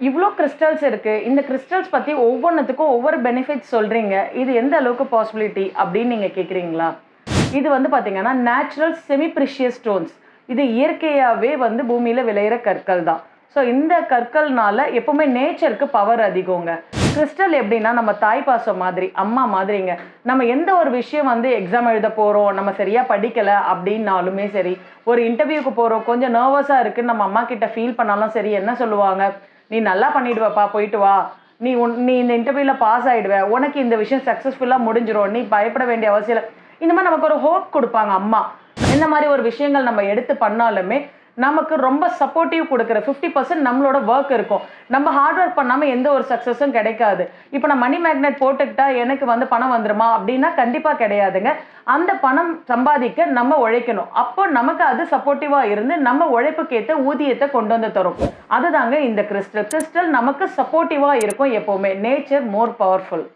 இவ்வளோ கிறிஸ்டல்ஸ் இருக்குது இந்த கிறிஸ்டல்ஸ் பற்றி ஒவ்வொன்றுத்துக்கும் ஒவ்வொரு பெனிஃபிட்ஸ் சொல்கிறீங்க இது எந்த அளவுக்கு பாசிபிலிட்டி அப்படின்னு நீங்கள் கேட்குறீங்களா இது வந்து பார்த்தீங்கன்னா நேச்சுரல் செமி ப்ரிஷியஸ் ஸ்டோன்ஸ் இது இயற்கையாகவே வந்து பூமியில் விளையிற கற்கள் தான். ஸோ இந்த கற்கள்னால எப்பவுமே நேச்சருக்கு பவர் அதிகங்க. கிறிஸ்டல் எப்படின்னா நம்ம தாய் பாசம் மாதிரி அம்மா மாதிரிங்க. நம்ம எந்த ஒரு விஷயம் வந்து எக்ஸாம் எழுத போகிறோம் நம்ம சரியாக படிக்கலை அப்படின்னாலுமே சரி ஒரு இன்டர்வியூக்கு போகிறோம் கொஞ்சம் நர்வஸாக இருக்குன்னு நம்ம அம்மா கிட்ட ஃபீல் பண்ணாலும் சரி என்ன சொல்லுவாங்க? நீ நல்லா பண்ணிடுவப்பா போயிட்டு வா. நீ உன் நீ இந்த இன்டர்வியூவில் பாஸ் ஆகிடுவ உனக்கு இந்த விஷயம் சக்ஸஸ்ஃபுல்லாக முடிஞ்சிரும். நீ பயப்பட வேண்டிய அவசியம் இல்லை. இந்த மாதிரி நமக்கு ஒரு ஹோப் கொடுப்பாங்க அம்மா. இந்த மாதிரி ஒரு விஷயங்கள் நம்ம எடுத்து பண்ணாலுமே நமக்கு ரொம்ப சப்போர்ட்டிவ் கொடுக்குற ஃபிஃப்டி பர்சன்ட் நம்மளோட ஒர்க் இருக்கும். நம்ம ஹார்ட் ஒர்க் பண்ணாமல் எந்த ஒரு சக்ஸஸும் கிடைக்காது. இப்போ நான் மணி மேக்னெட் போட்டுக்கிட்டா எனக்கு வந்து பணம் வந்துருமா? அப்படின்னா கண்டிப்பாக கிடையாதுங்க. அந்த பணம் சம்பாதிக்க நம்ம உழைக்கணும். அப்போ நமக்கு அது சப்போர்ட்டிவாக இருந்து நம்ம உழைப்புக்கேற்ற ஊதியத்தை கொண்டு வந்து தரும். அதுதாங்க இந்த கிறிஸ்டல் கிறிஸ்டல் நமக்கு சப்போர்ட்டிவாக இருக்கும் எப்போவுமே. Nature more powerful